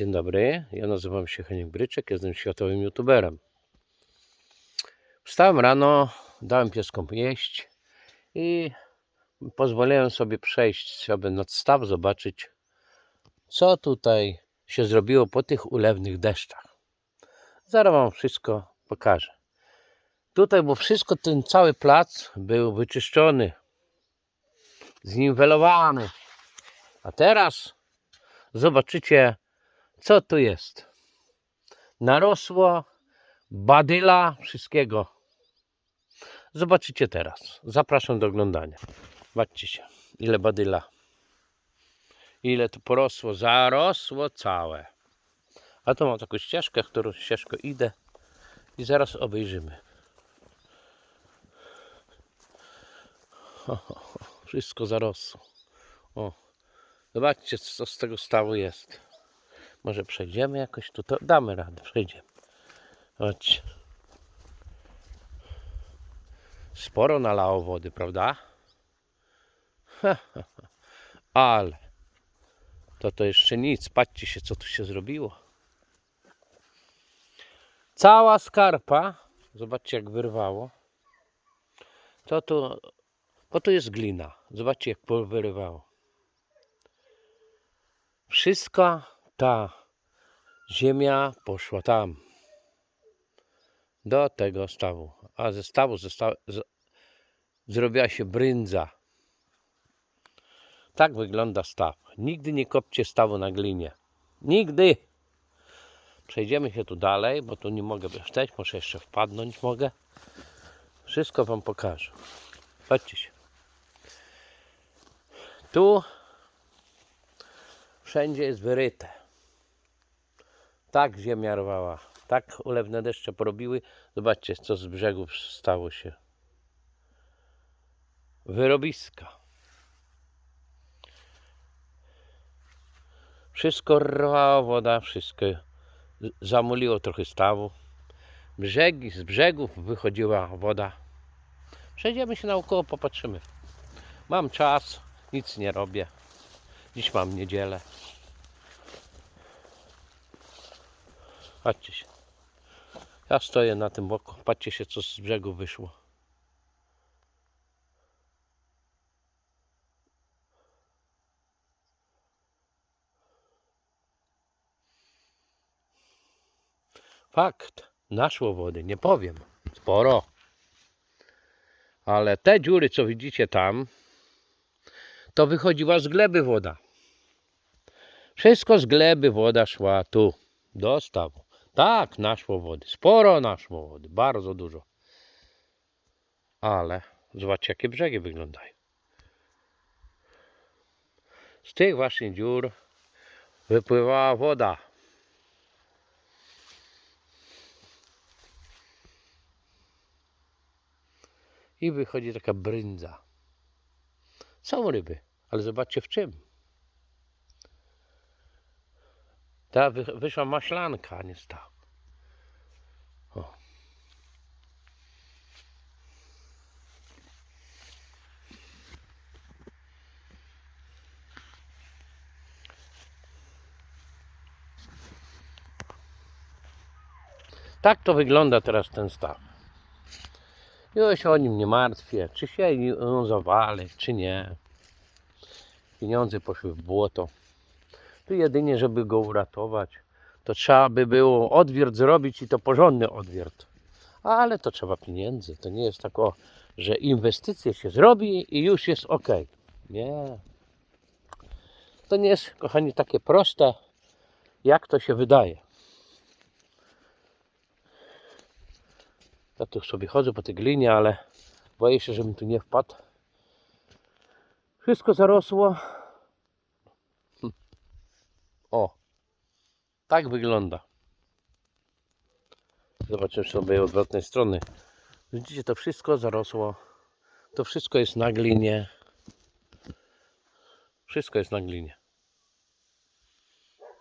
Dzień dobry, ja nazywam się Heniek Bryczek, jestem światowym youtuberem. Wstałem rano, dałem pieskom jeść i pozwoliłem sobie przejść sobie nad staw, zobaczyć co tutaj się zrobiło po tych ulewnych deszczach. Zaraz wam wszystko pokażę. Tutaj, bo wszystko, ten cały plac był wyczyszczony, zniwelowany. A teraz zobaczycie, co tu jest. Narosło badyla wszystkiego. Zobaczycie teraz. Zapraszam do oglądania. Zobaczcie się, ile badyla. Ile to porosło. Zarosło całe. A tu mam taką ścieżkę, którą ścieżką idę i zaraz obejrzymy. Ho, ho. Wszystko zarosło. O, zobaczcie, co z tego stawu jest. Może przejdziemy jakoś tu, to damy radę, przejdziemy. Chodź. Sporo nalało wody, prawda? Ale to to jeszcze nic. Patrzcie się, co tu się zrobiło. Cała skarpa, zobaczcie jak wyrwało. To tu, bo tu jest glina. Zobaczcie jak wyrywało. Wszystka ta ziemia poszła tam. Do tego stawu. A ze stawu zosta- z, zrobiła się bryndza. Tak wygląda staw. Nigdy nie kopcie stawu na glinie. Nigdy. Przejdziemy się tu dalej, bo tu nie mogę wstać. Muszę jeszcze wpadnąć mogę. Wszystko wam pokażę. Chodźcie się. Tu wszędzie jest wyryte. Tak ziemia rwała. Tak ulewne deszcze porobiły. Zobaczcie, co z brzegów stało się. Wyrobiska. Wszystko rwała woda, wszystko zamuliło trochę stawu. Brzegi, z brzegów wychodziła woda. Przejdziemy się naokoło, popatrzymy. Mam czas, nic nie robię. Dziś mam niedzielę. Patrzcie się. Ja stoję na tym boku. Patrzcie się, co z brzegu wyszło. Fakt. Naszło wody, nie powiem. Sporo. Ale te dziury, co widzicie tam, to wychodziła z gleby woda. Wszystko z gleby woda szła tu, do stawu. Tak, naszło wody. Sporo naszło wody, bardzo dużo. Ale zobaczcie, jakie brzegi wyglądają. Z tych właśnie dziur wypływała woda. I wychodzi taka bryndza. Są ryby, ale zobaczcie w czym. Ta wy, wyszła maślanka, a nie staw. O. Tak to wygląda teraz ten staw. Się o nim nie martwię, czy się on zawali, czy nie. Pieniądze poszły w błoto. Tu jedynie, żeby go uratować, to trzeba by było odwiert zrobić i to porządny odwiert. Ale to trzeba pieniędzy. To nie jest tak, o, że inwestycje się zrobi i już jest ok. Nie. To nie jest, kochani, takie proste, jak to się wydaje. Ja tu sobie chodzę po tej glinie, ale boję się, żebym tu nie wpadł. Wszystko zarosło. Hm. O, tak wygląda. Zobaczymy sobie odwrotnej strony. Widzicie, to wszystko zarosło. To wszystko jest na glinie. Wszystko jest na glinie.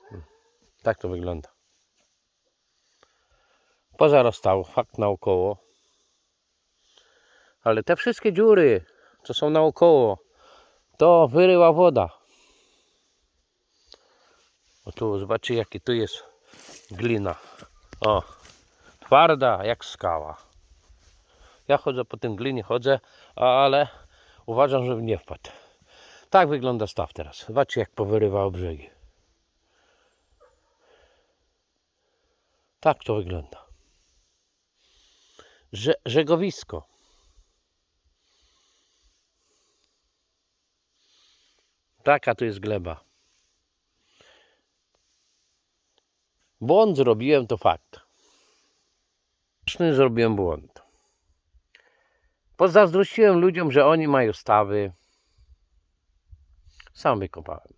Hm. Tak to wygląda. Pozarastało, fakt naokoło. Ale te wszystkie dziury, co są naokoło, to wyryła woda. O tu zobaczcie jaki tu jest glina. O, twarda jak skała. Ja chodzę po tym glinie, chodzę, ale uważam, żebym nie wpadł. Tak wygląda staw teraz. Zobaczcie jak powyrywało brzegi. Tak to wygląda. Że, żegowisko. Taka tu jest gleba. Błąd zrobiłem, to fakt. Zrobiłem błąd. Pozazdrościłem ludziom, że oni mają stawy. Sam wykopałem.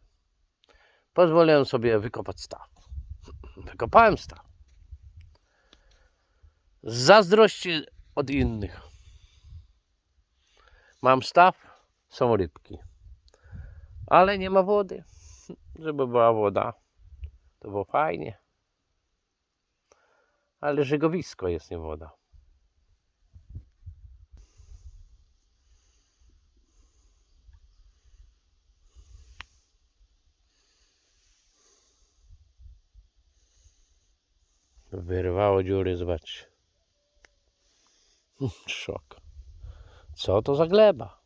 Pozwoliłem sobie wykopać staw. Wykopałem staw. Z zazdrości od innych. Mam staw, są rybki. Ale nie ma wody. Żeby była woda, to było fajnie. Ale żegowisko jest nie woda. Wyrwało dziury, zobacz. Szok. Co to za gleba?